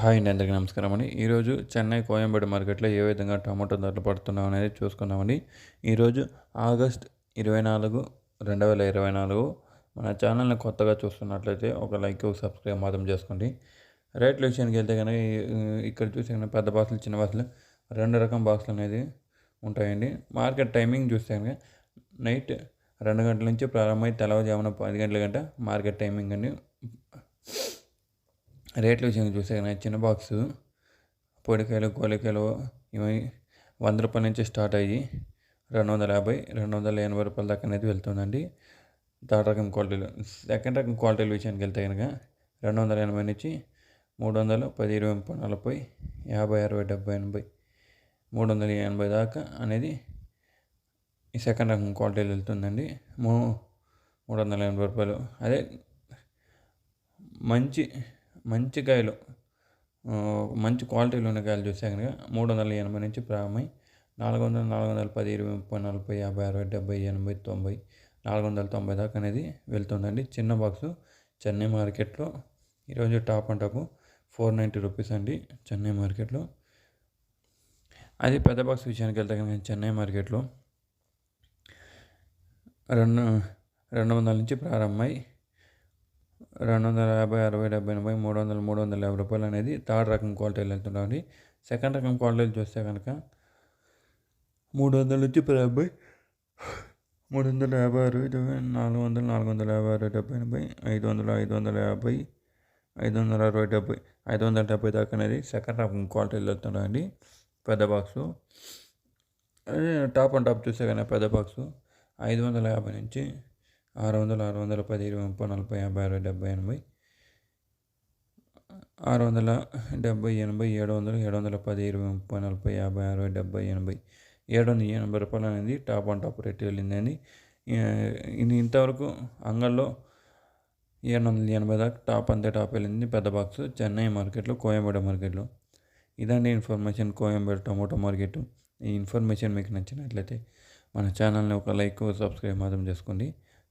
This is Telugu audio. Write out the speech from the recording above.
హాయ్ అండి అందరికీ నమస్కారం అండి. ఈరోజు చెన్నై కోయంబేడు మార్కెట్లో ఏ విధంగా టమాటో ధరలు పడుతున్నాం అనేది చూసుకున్నామండి ఈరోజు ఆగస్ట్ ఇరవై నాలుగు రెండు వేల ఇరవై నాలుగు. మన ఛానల్ని కొత్తగా చూస్తున్నట్లయితే ఒక లైక్ సబ్స్క్రైబ్ మాత్రం చేసుకోండి. రేట్ల విషయానికి వెళ్తే కనుక ఇక్కడ చూసే కనుక పెద్ద బాక్సులు చిన్న బాక్సులు రెండు రకం బాక్సులు అనేది ఉంటాయండి. మార్కెట్ టైమింగ్ చూస్తే కనుక నైట్ రెండు గంటల నుంచి ప్రారంభమై తెల్లవారుజామున పది గంటల గంట మార్కెట్ టైమింగ్ అండి. రేట్ల విషయం చూస్తే కనుక చిన్న బాక్సు పొడికాయలు గోలికాయలు ఇవి వంద రూపాయల నుంచి స్టార్ట్ అయ్యి రెండు వందల యాభై రెండు వందల ఎనభై రూపాయల దాకా అనేది వెళ్తుందండి. థర్డ్ రకం క్వాలిటీలు. సెకండ్ రకం క్వాలిటీల విషయానికి వెళ్తే కనుక రెండు వందల ఎనభై నుంచి మూడు వందలు పది ఇరవై ముప్పై నలభై యాభై అరవై డెబ్బై ఎనభై మూడు వందల ఎనభై దాకా అనేది ఈ సెకండ్ రకం క్వాలిటీలు వెళ్తుందండి. మూ మూడు వందల ఎనభై రూపాయలు. అదే మంచి మంచి కాయలు మంచి క్వాలిటీలో ఉన్న కాయలు చూస్తే కనుక మూడు వందల ఎనభై నుంచి ప్రారంభమై నాలుగు వందల నాలుగు వందల పది ఇరవై ముప్పై నలభై యాభై అరవై డెబ్బై ఎనభై తొంభై నాలుగు వందల తొంభై దాకా అనేది వెళ్తుందండి. చిన్న బాక్సు చెన్నై మార్కెట్లో. ఈరోజు top and top four ninety rupees అండి చెన్నై మార్కెట్లో. అది పెద్ద బాక్స్ విషయానికి వెళ్తే కనుక చెన్నై మార్కెట్లో రెండు రెండు వందల నుంచి ప్రారంభమై రెండు వందల యాభై అరవై డెబ్బై ఎనభై మూడు వందల మూడు వందల యాభై రూపాయలు అనేది థర్డ్ రకం క్వాలిటీలు వెళ్తుంటామండి సెకండ్ రకం క్వాలిటీలు చూస్తే కనుక మూడు వందల నుంచి యాభై మూడు వందల యాభై అరవై నాలుగు వందల నాలుగు వందల యాభై అరవై డెబ్బై ఎనభై ఐదు వందల ఐదు వందల యాభై ఐదు వందల అరవై డెబ్బై ఐదు వందల డెబ్బై దాకా అనేది సెకండ్ రకం క్వాలిటీలు వెళ్తుంటాయండి పెద్ద బాక్సు. టాప్ అండ్ టాప్ చూస్తే కనుక పెద్ద బాక్సు. ఐదు వందల యాభై నుంచి ఆరు వందలు ఆరు వందల పది ఇరవై ముప్పై నలభై యాభై అరవై డెబ్బై ఎనభై ఆరు వందల డెబ్బై ఎనభై ఏడు వందలు ఏడు వందల పది ఇరవై ముప్పై నలభై యాభై అరవై డెబ్బై ఎనభై. ఏడు వందల ఎనభై రూపాయలు అనేది టాప్ అండ్ టాప్ రేట్ వెళ్ళిందండి ఇది ఇంతవరకు అంగల్లో ఏడు వందల ఎనభై దాకా టాప్ అంతే టాప్ వెళ్ళింది పెద్ద బాక్స్ చెన్నై మార్కెట్లో కోయంబేడ మార్కెట్లో. ఇదండి ఇన్ఫర్మేషన్ కోయంబేడ టమోటో మార్కెట్. ఈ ఇన్ఫర్మేషన్ మీకు నచ్చినట్లయితే మన ఛానల్ని ఒక లైక్ సబ్స్క్రైబ్ మాత్రం చేసుకోండి.